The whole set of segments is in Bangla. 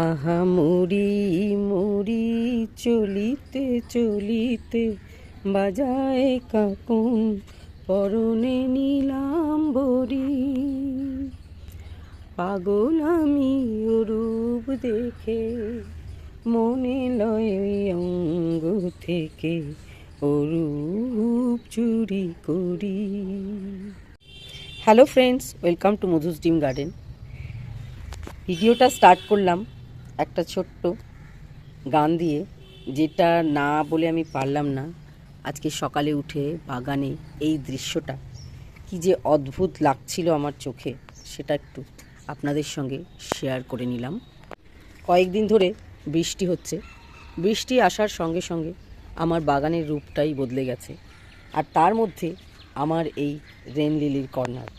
আহা মুড়ি মুড়ি চলিতে চলিতে বাজায় কাকুন পরনে নিলাম বরি পাগল আমি রূপ দেখে মনে লয় অঙ্গ থেকে অরূপ চুরি করি। Hello friends, welcome to Madhu's dream garden. ভিডিওটা স্টার্ট করলাম। একটা ছোট্ট গান দিয়ে, যেটা না বলে আমি পারলাম না, আজকে সকালে উঠে বাগানে এই দৃশ্যটা, কি যে অদ্ভুত লাগছিল আমার চোখে, সেটা একটু আপনাদের সঙ্গে শেয়ার করে নিলাম। কয়েকদিন ধরে বৃষ্টি হচ্ছে। বৃষ্টি আসার সঙ্গে সঙ্গে আমার বাগানের রূপটাই বদলে গেছে। আর তার মধ্যে আমার এই রেন লিলির কর্নার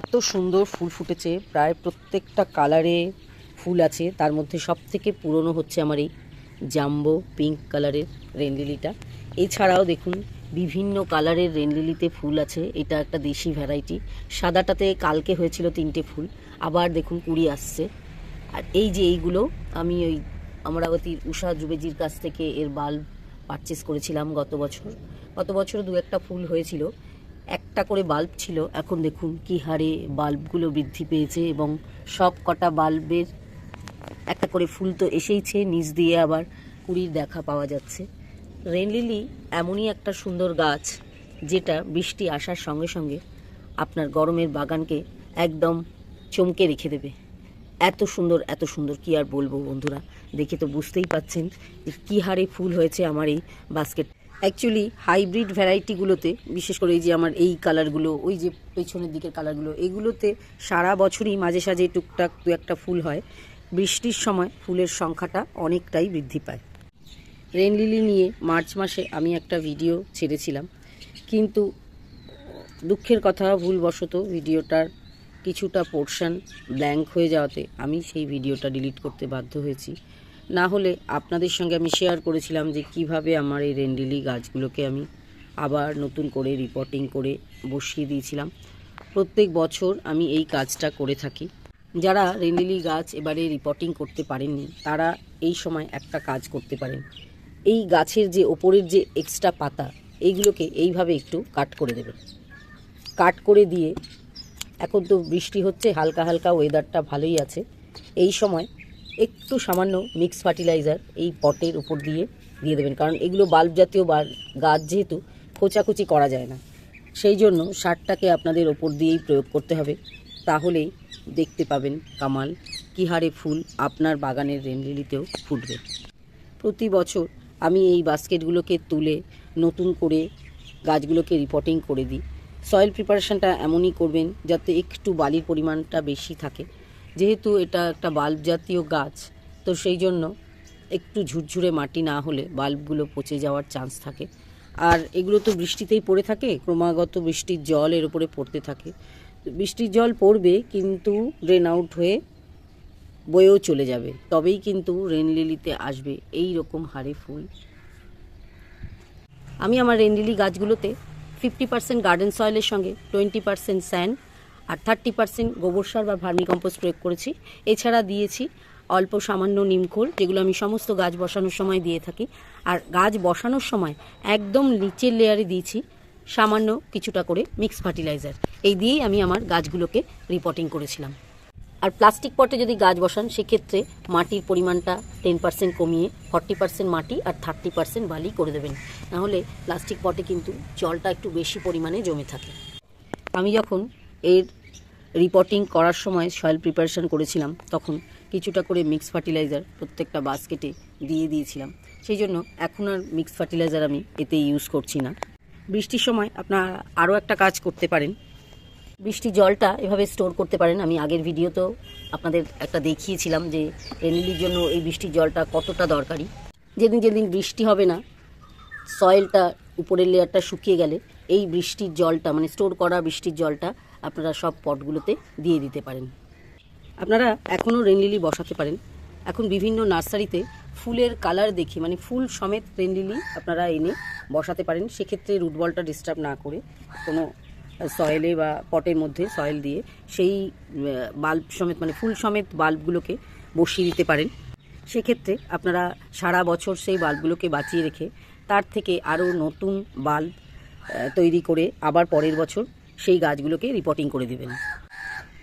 এত সুন্দর ফুল ফুটেছে, প্রায় প্রত্যেকটা কালারে ফুল আছে। তার মধ্যে সব থেকে পুরনো হচ্ছে আমার এই জাম্বো পিঙ্ক কালারের রেন লিলিটা এছাড়াও দেখুন, বিভিন্ন কালারের রেন লিলিতে ফুল আছে। এটা একটা দেশি ভ্যারাইটি। সাদাটাতে কালকে হয়েছিল তিনটে ফুল। আবার দেখুন, কুড়ি আসছে। আর এই যে এইগুলো, আমি ওই অমরাবতীর উষা জুবেজির কাছ থেকে এর বাল্ব পারচেস করেছিলাম গত বছর। গত বছর দু একটা ফুল হয়েছিল। একটা করে বাল্ব ছিল। এখন দেখুন, কি হারে বাল্বগুলো বৃদ্ধি পেয়েছে এবং সব কটা বাল্বের একটা করে ফুল তো এসেইছে, নিচ দিয়ে আবার কুড়ির দেখা পাওয়া যাচ্ছে। রেন লিলি এমনই একটা সুন্দর গাছ যেটা বৃষ্টি আসার সঙ্গে সঙ্গে আপনার গরমের বাগানকে একদম চমকে রেখে দেবে। এত সুন্দর এত সুন্দর, কি আর বলব বন্ধুরা? দেখে তো বুঝতেই পাচ্ছেন যে কী হারে ফুল হয়েছে আমার এই বাস্কেট। অ্যাকচুয়ালি হাইব্রিড ভ্যারাইটিগুলোতে বিশেষ করে এই যে আমার এই কালারগুলো ওই যে পেছনের দিকের কালারগুলো এগুলোতে সারা বছরই মাঝে সাঝে টুকটাক দু একটা ফুল হয়। বৃষ্টির সময় ফুলের সংখ্যাটা অনেকটাই বৃদ্ধি পায়। রেন লিলি নিয়ে মার্চ মাসে আমি একটা ভিডিও ছেড়েছিলাম। কিন্তু দুঃখের কথা, ভুলবশত ভিডিওটার কিছুটা পোর্শন ব্ল্যাঙ্ক হয়ে যাওয়াতে আমি সেই ভিডিওটা ডিলিট করতে বাধ্য হয়েছি। না হলে আপনাদের সঙ্গে আমি শেয়ার করেছিলাম যে কীভাবে আমার এই রেন্ডিলি গাছগুলোকে আমি আবার নতুন করে রিপোর্টিং করে বসিয়ে দিয়েছিলাম। প্রত্যেক বছর আমি এই কাজটা করে থাকি। যারা রেন্ডিলি গাছ এবারে রিপোর্টিং করতে পারেননি, তারা এই সময় একটা কাজ করতে পারেন। এই গাছের যে ওপরের যে এক্সট্রা পাতা, এইগুলোকে এইভাবে একটু কাট করে দেবেন। কাট করে দিয়ে, এখন তো বৃষ্টি হচ্ছে, হালকা হালকা ওয়েদারটা ভালোই আছে। এই সময় একটু সামান্য মিক্স ফার্টিলাইজার এই পটের উপর দিয়ে দিয়ে দেবেন। কারণ এগুলো বাল্ব জাতীয় বা গাছ যেহেতু খোঁচাখুচি করা যায় না। সেই জন্য সারটাকে আপনাদের ওপর দিয়েই প্রয়োগ করতে হবে। তাহলেই দেখতে পাবেন কামাল কী হারে ফুল আপনার বাগানের রেনলিলিতেও ফুটবে। প্রতি বছর আমি এই বাস্কেটগুলোকে তুলে নতুন করে গাছগুলোকে রিপোর্টিং করে দিই। সয়েল প্রিপারেশনটা এমনই করবেন যাতে একটু বালির পরিমাণটা বেশি থাকে। যেহেতু এটা একটা বাল্ব জাতীয় গাছ, তো সেই জন্য একটু ঝুরঝুরে মাটি না হলে বাল্বগুলো পচে যাওয়ার চান্স থাকে। আর এগুলো তো বৃষ্টিতেই পড়ে থাকে, ক্রমাগত বৃষ্টির জল এর উপরে পড়তে থাকে। বৃষ্টির জল পড়বে, কিন্তু ড্রেন আউট হয়ে বয়েও চলে যাবে। তবেই কিন্তু রেন লিলিতে আসবে এই রকম হারে ফুল। আমি আমার রেনলিলি গাছগুলোতে ফিফটি পার্সেন্ট গার্ডেন সয়েলের সঙ্গে টোয়েন্টি পার্সেন্ট স্যান্ড আর থার্টি পার্সেন্ট গোবর সার বা ভার্মি প্রয়োগ করেছি। এছাড়া দিয়েছি অল্প সামান্য নিমখোল যেগুলো আমি সমস্ত গাছ বসানোর সময় দিয়ে থাকি। আর গাছ বসানোর সময় একদম নিচের লেয়ারে দিয়েছি সামান্য কিছুটা করে মিক্স ফার্টিলাইজার এই দিয়েই আমি আমার গাছগুলোকে রিপোর্টিং করেছিলাম। আর প্লাস্টিক পটে যদি গাছ বসান, সেক্ষেত্রে মাটির পরিমাণটা টেন পার্সেন্ট কমিয়ে ফর্টি পার্সেন্ট মাটি আর থার্টি পার্সেন্ট বালি করে দেবেন। নাহলে প্লাস্টিক পটে কিন্তু জলটা একটু বেশি পরিমাণে জমে থাকে। আমি যখন এর রিপোর্টিং করার সময় সয়েল প্রিপারেশন করেছিলাম, তখন কিছুটা করে মিক্স ফার্টিলাইজার প্রত্যেকটা বাস্কেটে দিয়ে দিয়েছিলাম। সেই জন্য এখন আর মিক্স ফার্টিলাইজার আমি এতে ইউজ করছি না। বৃষ্টির সময় আপনার আরও একটা কাজ করতে পারেন। বৃষ্টির জলটা এভাবে স্টোর করতে পারেন। আমি আগের ভিডিওতেও আপনাদের একটা দেখিয়েছিলাম যে রেনিলির জন্য এই বৃষ্টির জলটা কতটা দরকারি। যেদিন যেদিন বৃষ্টি হবে না, সয়েলটা উপরের লেয়ারটা শুকিয়ে গেলে এই বৃষ্টির জলটা মানে স্টোর করা বৃষ্টির জলটা আপনারা সব পটগুলোতে দিয়ে দিতে পারেন। আপনারা এখনও রেনলিলি বসাতে পারেন। এখন বিভিন্ন নার্সারিতে ফুলের কালার দেখে মানে ফুল সমেত রেনলিলি আপনারা এনে বসাতে পারেন। সেক্ষেত্রে রুটবলটা ডিস্টার্ব না করে কোনো সয়েলে বা পটের মধ্যে সয়েল দিয়ে সেই বাল্ব সমেত মানে ফুল সমেত বাল্বগুলোকে বসিয়ে দিতে পারেন। সেক্ষেত্রে আপনারা সারা বছর সেই বাল্বগুলোকে বাঁচিয়ে রেখে তার থেকে আরও নতুন বাল্ব তৈরি করে আবার পরের বছর সেই গাছগুলোকে রিপোর্টিং করে দেবেন।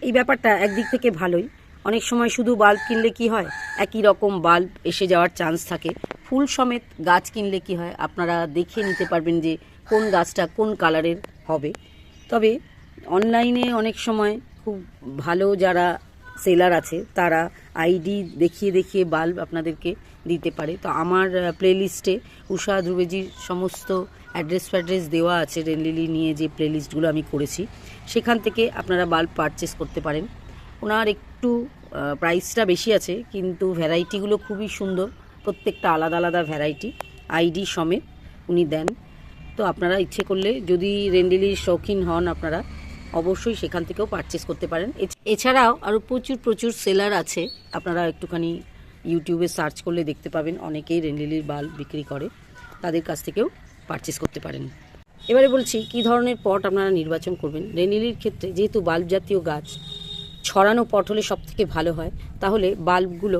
এই ব্যাপারটা একদিক থেকে ভালোই। অনেক সময় শুধু বাল্ব কিনলে কি হয়? একই রকম বাল্ব এসে যাওয়ার চান্স থাকে। ফুল সমেত গাছ কিনলে কি হয়? আপনারা দেখে নিতে পারবেন যে কোন গাছটা কোন কালারের হবে। তবে অনলাইনে অনেক সময় খুব ভালো যারা সেলার আছে, তারা আইডি দেখিয়ে দেখিয়ে বাল্ব আপনাদেরকে দিতে পারে। তো আমার প্লেলিস্টে উষা ধ্রুবেজির সমস্ত অ্যাড্রেস ফ্যাড্রেস দেওয়া আছে রেনলিলি নিয়ে যে প্লেলিস্টগুলো আমি করেছি। সেখান থেকে আপনারা বাল্ব পারচেস করতে পারেন। ওনার একটু প্রাইসটা বেশি আছে, কিন্তু ভ্যারাইটিগুলো খুবই সুন্দর। প্রত্যেকটা আলাদা আলাদা ভ্যারাইটি আইডি সমেত উনি দেন। তো আপনারা ইচ্ছে করলে যদি রেন্ডিলির শৌখিন হন আপনারা, অবশ্যই সেখান থেকেও পারচেস করতে পারেন। এছ- এছাড়াও আরও প্রচুর প্রচুর সেলার আছে। আপনারা একটুখানি ইউটিউবে সার্চ করলে দেখতে পাবেন, অনেকেই রেন্ডিলির বাল্ব বিক্রি করে, তাদের কাছ থেকেও পারচেস করতে পারেন। এবারে বলছি, কি ধরনের পট আপনারা নির্বাচন করবেন? রেনিলির ক্ষেত্রে যেহেতু বাল্ব জাতীয় গাছ ছড়ানো পট হলে সব থেকে ভালো হয়, তাহলে বাল্বগুলো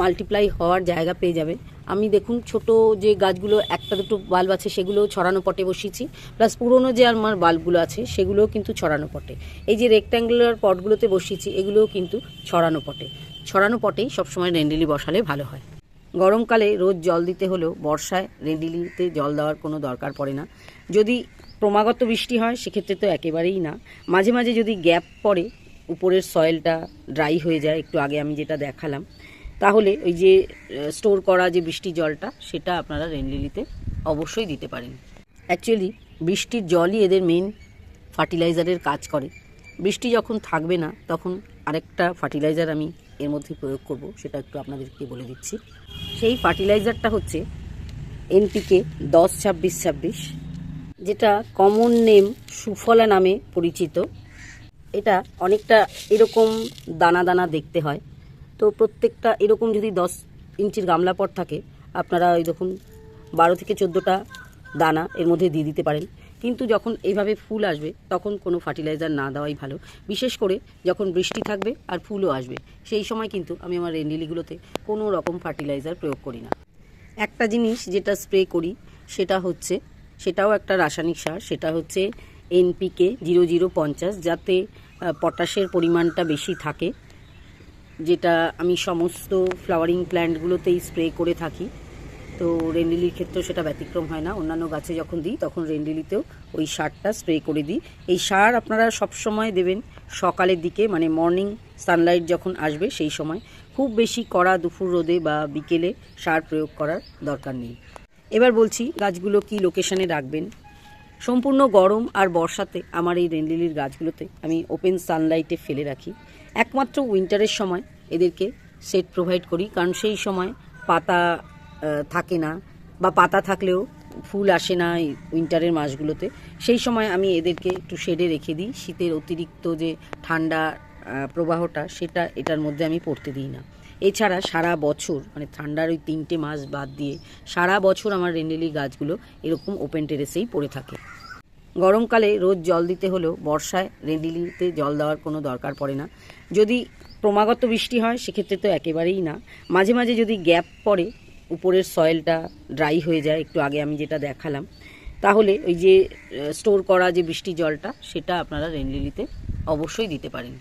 মাল্টিপ্লাই হওয়ার জায়গা পেয়ে যাবে। আমি দেখুন, ছোট যে গাছগুলো, একটা দুটো বাল্ব আছে সেগুলো ছড়ানো পটে বসিয়েছি। প্লাস পুরনো যে আমার বাল্বগুলো আছে, সেগুলোও কিন্তু ছড়ানো পটে। এই যে রেক্ট্যাঙ্গুলার পটগুলোতে বসিয়েছি, এগুলোও কিন্তু ছড়ানো পটে। ছড়ানো পটেই সবসময় রেন্ডিলি বসালে ভালো হয়। গরমকালে রোজ জল দিতে হলেও বর্ষায় রেন্ডিলিতে জল দেওয়ার কোনো দরকার পড়ে না। যদি ক্রমাগত বৃষ্টি হয়, সেক্ষেত্রে তো একেবারেই না। মাঝে মাঝে যদি গ্যাপ পড়ে উপরের সয়েলটা ড্রাই হয়ে যায়, একটু আগে আমি যেটা দেখালাম। তাহলে ওই যে স্টোর করা যে বৃষ্টির জলটা, সেটা আপনারা রেনলিলিতে অবশ্যই দিতে পারেন। অ্যাকচুয়ালি বৃষ্টির জলই এদের মেন ফার্টিলাইজারের কাজ করে। বৃষ্টি যখন থাকবে না, তখন আরেকটা ফার্টিলাইজার আমি এর মধ্যে প্রয়োগ করব, সেটা একটু আপনাদেরকে বলে দিচ্ছি। সেই ফার্টিলাইজারটা হচ্ছে এনপিকে দশ ছাব্বিশ ছাব্বিশ, যেটা কমন নেম সুফলা নামে পরিচিত। এটা অনেকটা এরকম দানা দানা দেখতে হয়। তো প্রত্যেকটা এরকম যদি দশ ইঞ্চির গামলা পট থাকে, আপনারা ওই দেখুন বারো থেকে চোদ্দোটা দানা এর মধ্যে দিয়ে দিতে পারেন। কিন্তু যখন এইভাবে ফুল আসবে, তখন কোনো ফার্টিলাইজার না দেওয়াই ভালো। বিশেষ করে যখন বৃষ্টি থাকবে আর ফুলও আসবে। সেই সময় কিন্তু আমি আমার রেন্ডিলিগুলোতে কোনো রকম ফার্টিলাইজার প্রয়োগ করি না। একটা জিনিস যেটা স্প্রে করি, সেটা হচ্ছে, সেটাও একটা রাসায়নিক সার, সেটা হচ্ছে এনপিকে জিরো জিরো পঞ্চাশ যাতে পটাশের পরিমাণটা বেশি থাকে, যেটা আমি সমস্ত ফ্লাওয়ারিং প্ল্যান্টগুলোতেই স্প্রে করে থাকি। তো রেন্ডিলির ক্ষেত্রেও সেটা ব্যতিক্রম হয় না। অন্যান্য গাছে যখন দিই, তখন রেন্ডিলিতেও ওই সারটা স্প্রে করে দিই। এই সার আপনারা সব সময় দেবেন সকালের দিকে মানে মর্নিং সানলাইট যখন আসবে সেই সময়। খুব বেশি কড়া দুপুর রোদে বা বিকেলে সার প্রয়োগ করার দরকার নেই। এবার বলছি, গাছগুলো কি লোকেশনে রাখবেন? সম্পূর্ণ গরম আর বর্ষাতে আমার এই রেনলিলির গাছগুলোতে আমি ওপেন সানলাইটে ফেলে রাখি। একমাত্র উইন্টারের সময় এদেরকে সেট প্রোভাইড করি, কারণ সেই সময় পাতা থাকে না বা পাতা থাকলেও ফুল আসে না এই উইন্টারের মাসগুলোতে। সেই সময় আমি এদেরকে একটু শেডে রেখে দিই। শীতের অতিরিক্ত যে ঠান্ডা প্রবাহটা সেটা এটার মধ্যে আমি পড়তে দিই না। এছাড়া সারা বছর মানে ঠান্ডার ওই তিনটে মাস বাদ দিয়ে সারা বছর আমার রেন্ডেলি গাছগুলো এরকম ওপেন টেরেসেই পড়ে থাকে। গরমকালে রোজ জল দিতে হলেও বর্ষায় রেন্ডিলিতে জল দেওয়ার কোনো দরকার পড়ে না। যদি ক্রমাগত বৃষ্টি হয়, সেক্ষেত্রে তো একেবারেই না। মাঝে মাঝে যদি গ্যাপ পড়ে, উপরের সয়েলটা ড্রাই হয়ে যায়, একটু আগে আমি যেটা দেখালাম, তাহলে ওই যে স্টোর করা যে বৃষ্টি জলটা, সেটা আপনারা রেনলিলিতে অবশ্যই দিতে পারেন।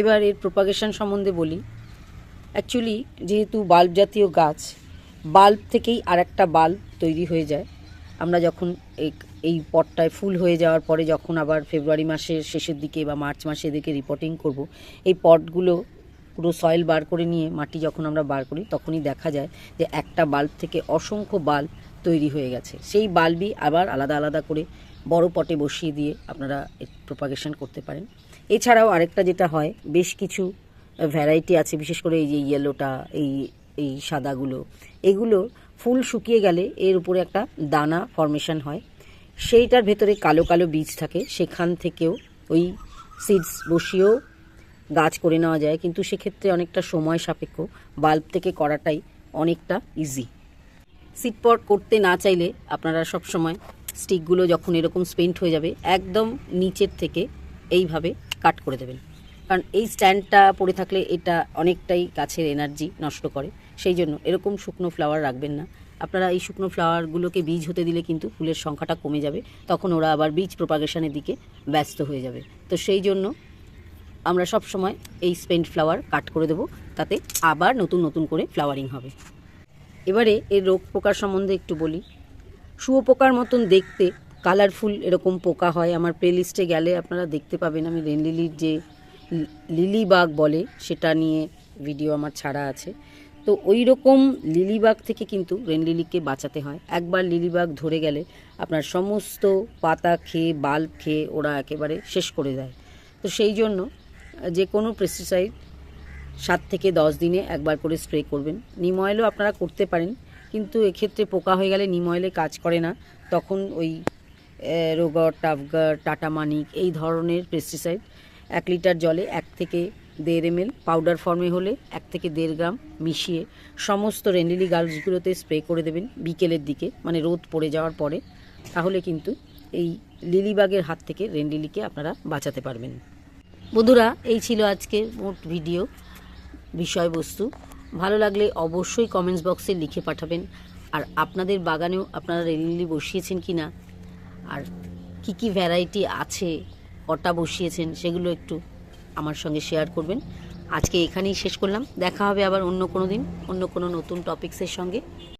এবার এর প্রোপাগেশন সম্বন্ধে বলি। অ্যাকচুয়ালি যেহেতু বাল্ব জাতীয় গাছ, বাল্ব থেকেই আর একটা বাল্ব তৈরি হয়ে যায়। আমরা যখন এই- পটটায় ফুল হয়ে যাওয়ার পরে যখন আবার ফেব্রুয়ারি মাসের শেষের দিকে বা মার্চ মাসে এদিকে রিপোর্টিং করব, এই পটগুলো পুরো সয়েল বার করে নিয়ে, মাটি যখন আমরা বার করি, তখনই দেখা যায় যে একটা বাল্ব থেকে অসংখ্য বাল্ব তৈরি হয়ে গেছে। সেই বাল্বই আবার আলাদা আলাদা করে বড় পটে বসিয়ে দিয়ে আপনারা প্রোপাগেশন করতে পারেন। এছাড়াও আরেকটা যেটা হয়, বেশ কিছু ভ্যারাইটি আছে, বিশেষ করে এই যে ইয়েলোটা এই এই সাদাগুলো, এগুলো ফুল শুকিয়ে গেলে এর উপরে একটা দানা ফর্মেশন হয়। সেইটার ভেতরে কালো কালো বীজ থাকে। সেখান থেকেও ওই সিডস বসিয়েও গাছ করে নেওয়া যায়। কিন্তু সেক্ষেত্রে অনেকটা সময় সাপেক্ষ। বাল্ব থেকে করাটাই অনেকটা ইজি সিটপট করতে না চাইলে আপনারা সব সময় স্টিকগুলো যখন এরকম স্পেন্ট হয়ে যাবে, একদম নিচের থেকে এইভাবে কাট করে দেবেন। কারণ এই স্ট্যান্ডটা পড়ে থাকলে এটা অনেকটাই গাছের এনার্জি নষ্ট করে। সেই জন্য। এরকম শুকনো ফ্লাওয়ার রাখবেন না। আপনারা এই শুকনো ফ্লাওয়ারগুলোকে বীজ হতে দিলে কিন্তু ফুলের সংখ্যাটা কমে যাবে। তখন ওরা আবার বীজ প্রপাগেশনের দিকে ব্যস্ত হয়ে যাবে। তো সেই জন্য আমরা সব সময় এই স্পেন্ট ফ্লাওয়ার কাট করে দেবো। তাতে আবার নতুন নতুন করে ফ্লাওয়ারিং হবে। এবারে এর রোগ পোকার সম্বন্ধে একটু বলি। শুয়োপোকার মতন দেখতে কালারফুল এরকম পোকা হয়। আমার প্লেলিস্টে গেলে আপনারা দেখতে পাবেন। আমি রেন লিলির যে লি- লিলিবাগ বলে, সেটা নিয়ে ভিডিও আমার ছাড়া আছে। তো ওই রকম লিলিবাগ থেকে কিন্তু রেন লিলিকে বাঁচাতে হয়। একবার লিলিবাগ ধরে গেলে আপনার সমস্ত পাতা খেয়ে বাল্ব খেয়ে ওরা একেবারে শেষ করে দেয়। তো সেই জন্য, যে কোনো পেস্টিসাইড সাত থেকে দশ দিনে একবার করে স্প্রে করবেন। নিম অয়েলও আপনারা করতে পারেন, কিন্তু এক্ষেত্রে পোকা হয়ে গেলে নিম অয়েলে কাজ করে না। তখন ওই রোগর, টাফগার, টাটা মানিক এই ধরনের পেস্টিসাইড এক লিটার জলে এক থেকে দেড় এম পাউডার ফর্মে হলে এক থেকে দেড় গ্রাম মিশিয়ে সমস্ত রেন্ডিলি গাছগুলোতে স্প্রে করে দেবেন বিকেলের দিকে মানে রোদ পড়ে যাওয়ার পরে। তাহলে কিন্তু এই লিলিবাগের হাত থেকে রেন্ডিলিকে আপনারা বাঁচাতে পারবেন। বন্ধুরা, এই ছিল আজকের মোট ভিডিও বিষয়বস্তু। ভালো লাগলে অবশ্যই কমেন্টস বক্সে লিখে পাঠাবেন। আর আপনাদের বাগানেও আপনারা রেলিলি বসিয়েছেন কি না আর কি কি ভ্যারাইটি আছে, কটা বসিয়েছেন, সেগুলো একটু আমার সঙ্গে শেয়ার করবেন। আজকে এখানেই শেষ করলাম। দেখা হবে আবার অন্য কোনো দিন, অন্য কোনো নতুন টপিক্সের সঙ্গে।